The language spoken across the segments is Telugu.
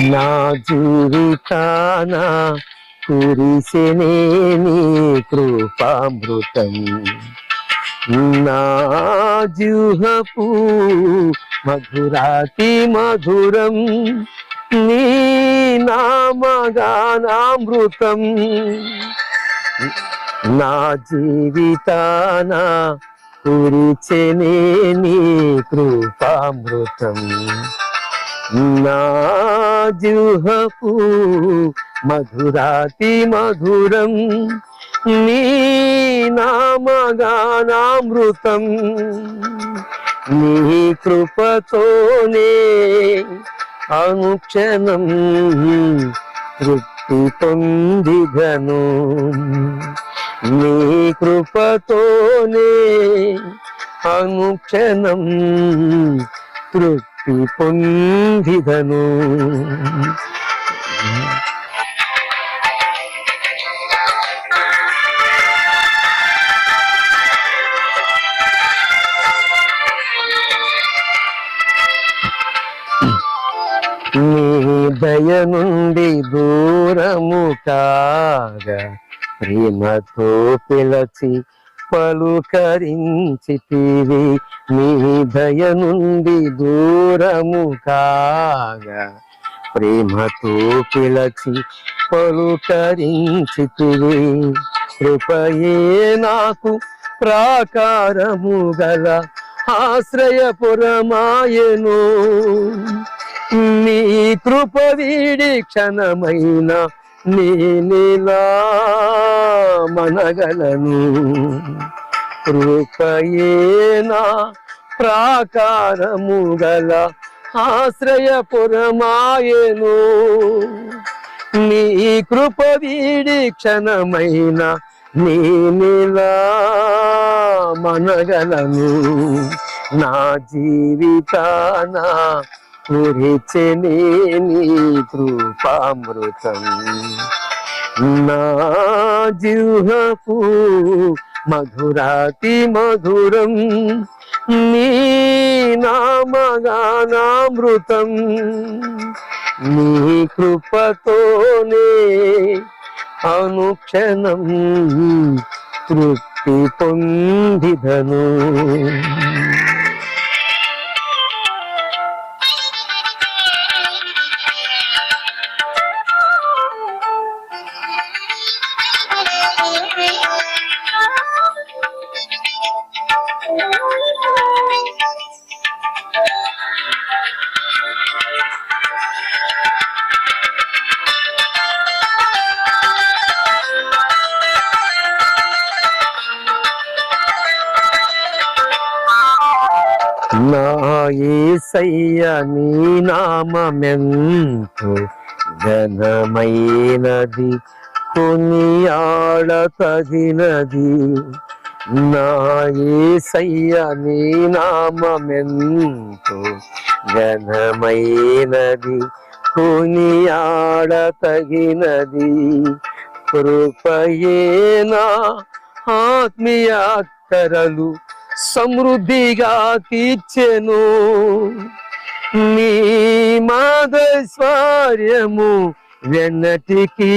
నా జీవితాన కురిసినే నీ కృపామృతం. నా జుహపు మధురాతి మధురం నీ నామగానామృతం. నా జీవితాన కురిచెనే నీ కృపామృతం. నా జుహపు మధురాతి మధురం నీ నామగానామృతం. నీ కృపతోనే అనుక్షణం తృప్తి పొందిగను. నీ కృపతోనే అనుక్షణం తృప్తి పొందిదను. నీ దయ నుండి దూరము కాగా ప్రేమతో పిలచి పలుకరించితివి నీ దయ నుండి దూరము కాగా. ప్రేమతో పిలచి పలుకరించితివి కృపయే నాకు ప్రాకారము గల ఆశ్రయపురమాయను. నీ కృప వీడి క్షణమైన నీలా మనగలను రూపయేనా ప్రాకారము గల ఆశ్రయపురమాయను? నీ కృప వీడి క్షణమైన నీలా మనగలను నా జీవితానా కురిచెనే నీ కృపామృతం. నా జిహపు మధురాతి మధురం నీ నామగానామృతం. నీ కృపతోనే అనుక్షణం తృప్తి పొందిదను. నా యేసయ్య నీ నామమెంతో ఘనమైనది. కొనియాడ తగినది. నా నీ నామెంతో ఘనమైనది. కొనియాడ తగినది. కృపయేనా ఆత్మీయాక్కరలు సమృద్ధిగా తీర్చెను. నీ మాదస్వార్యము వెన్నటికి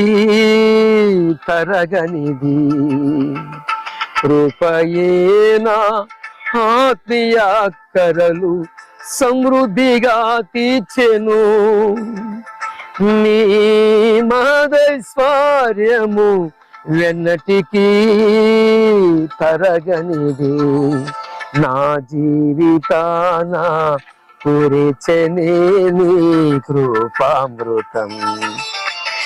తరగనిది. కృపయేనా ఆత్మీయ అక్కరలు సమృద్ధిగా తీర్చెను. నీ మాదస్వార్యము వెన్నటికి తరగనిది. నా జీవితాన కురిచెనే నీ కృపామృతం.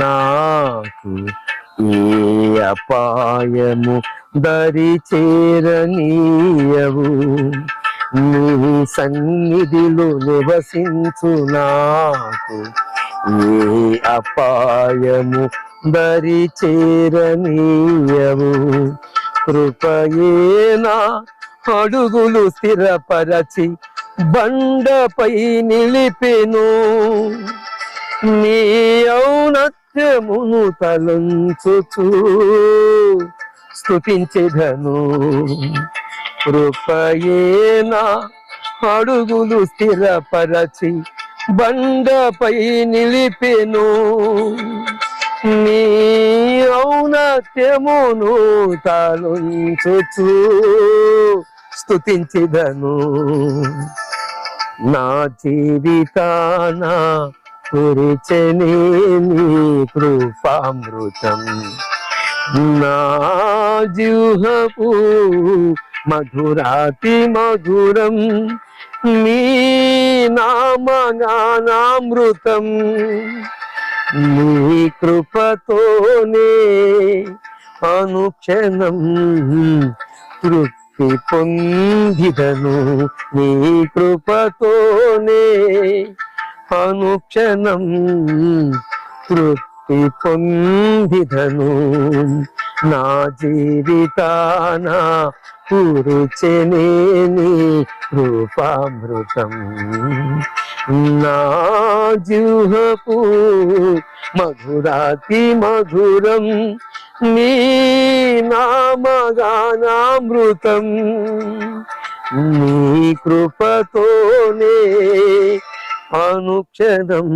నాకు ఏ అపాయము దరి చేరనీయవు నీ సన్నిధిలో నివసించు నాకు ఏ అపాయము దరి చేరనీయవు కృపయేనా అడుగులు స్థిరపరచి బండపై నిలిపెను. నీ ఔనత్యమును తలంచుచు. స్థుతించెదను కృపయేనా అడుగులు స్థిరపరచి బండపై నిలిపెను. నీ ఔనత్యమును తలంచుచు. స్తుతించిదను నా జీవితానా కురిచని నీ కృపామృతం. నా జీవపు మధురాతి మధురం నీ నామగానామృతం నీ కృపతోనే అనుక్షణం తృప్తి పొందిదను. నీ కృపతోనే అనుక్షణం తృప్తి పొందిదను. నా జీవితాన పురుచెనేని రూపామృతం. నా జూహపు మధురాతి మధురం నీ నామగానామృతం. నీ కృపతోనే అనుక్షణం